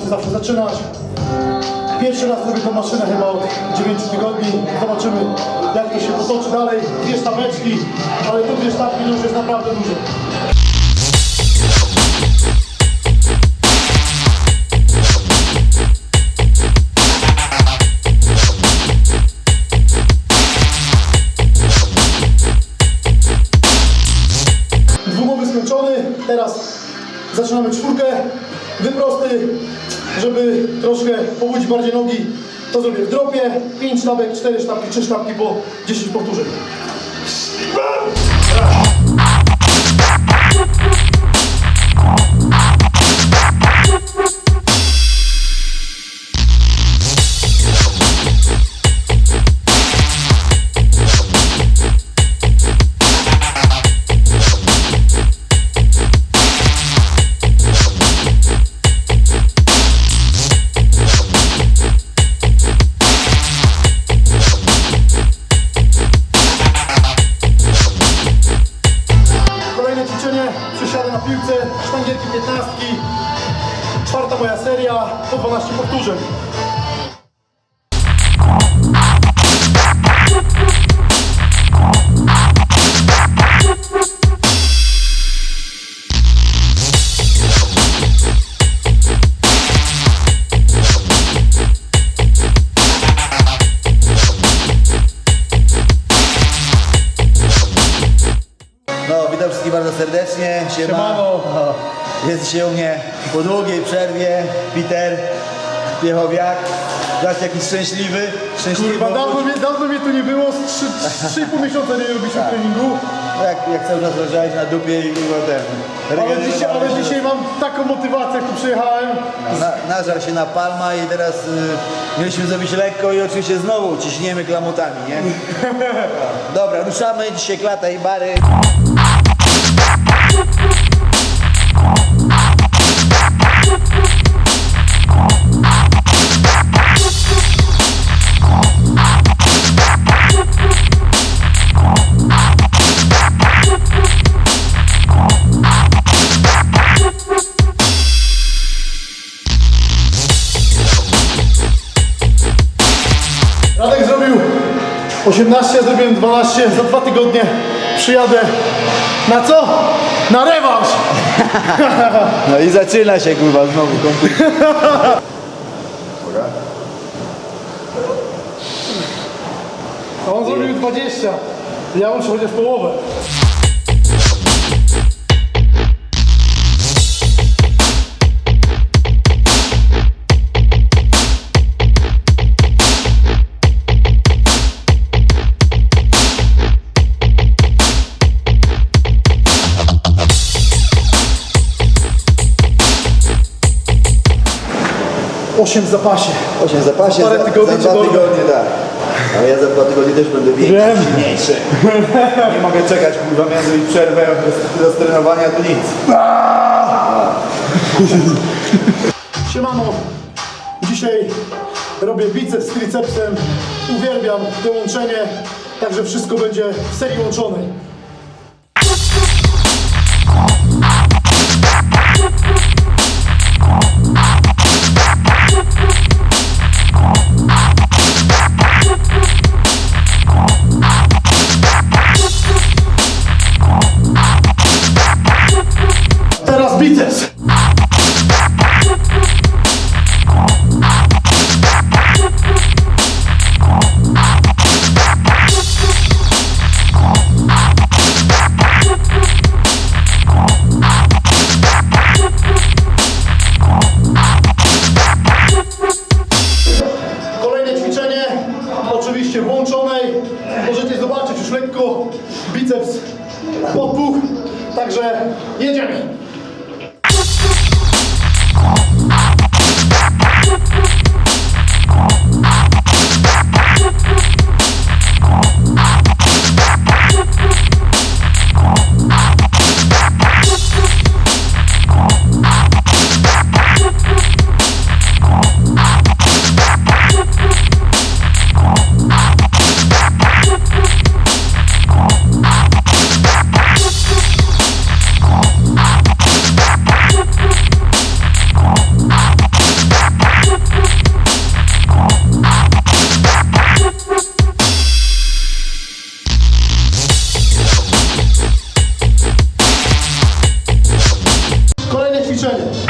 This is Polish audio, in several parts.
się zawsze zaczynać. Pierwszy raz robię tą maszynę chyba od 9 tygodni. Zobaczymy jak to się potoczy dalej. Dwie sztabeczki, ale to dwie sztabki już jest naprawdę dużo. Żeby troszkę pobudzić bardziej nogi, to zrobię w dropie, 5 sztabek, 4 sztabki, 3 sztabki po 10 powtórzeń. Kolejne witam wszystkich bardzo serdecznie. Siema. Siemano. No, jest dzisiaj u mnie po długiej przerwie Peter Piechowiak. Zobaczcie jaki szczęśliwy. Szczęśliwy. Kurwa, dawno mnie, dawno mnie tu nie było, z 3,5 miesiąca nie robiliśmy treningu, Jak, jak cały czas leżałeś na dupie i kurwa ten. ale dzisiaj, ale się. dzisiaj mam taką motywację, jak tu przyjechałem. Na, nażar się na palma i teraz y, mieliśmy zrobić lekko i oczywiście znowu ciśniemy klamotami, nie? Dobra, ruszamy dzisiaj klata i bary. Radek zrobił 18, ja zrobiłem 12, za dwa tygodnie przyjadę na co? Na rewanż! No i zaczyna się kurwa znowu konkurs. A on zrobił 20, ja muszę chociaż połowę. Osiem w zapasie. 8 w zapasie, Parę za, tygodni za dwa tygodnie, tak. Ale ja za dwa tygodnie też będę większy, Wiem. silniejszy. Nie mogę czekać, kurwa, miałem zrobić przerwę do, do trenowania, to nic. Siemano, dzisiaj robię biceps z tricepsem, uwielbiam to łączenie, także wszystko będzie w serii łączonej. Teraz each.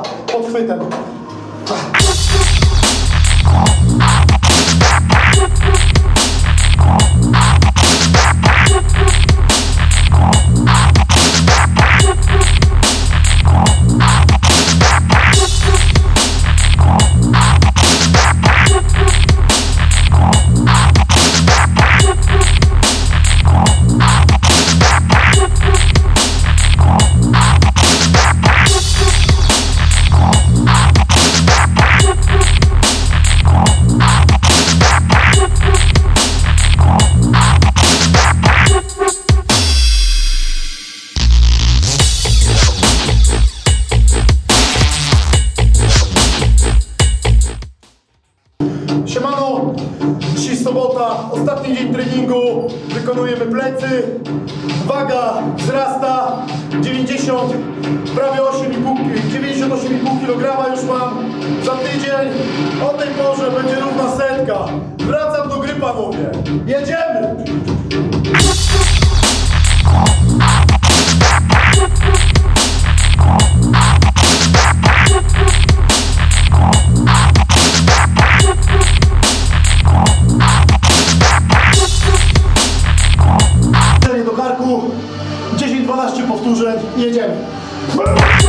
Na tricepsa wykonujemy plecy, waga wzrasta, 90, prawie 8,5, 98,5 kg już mam, za tydzień. O tej porze będzie powtórzeń i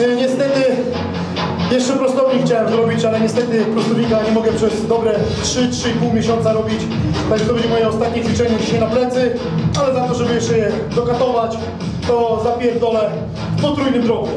Niestety jeszcze prostownik chciałem zrobić, ale niestety prostownika nie mogę przez dobre 3-3,5 miesiąca robić. Także to będzie moje ostatnie ćwiczenie dzisiaj na plecy, ale za to, żeby jeszcze je dokatować, to zapierdolę w potrójnym drogu.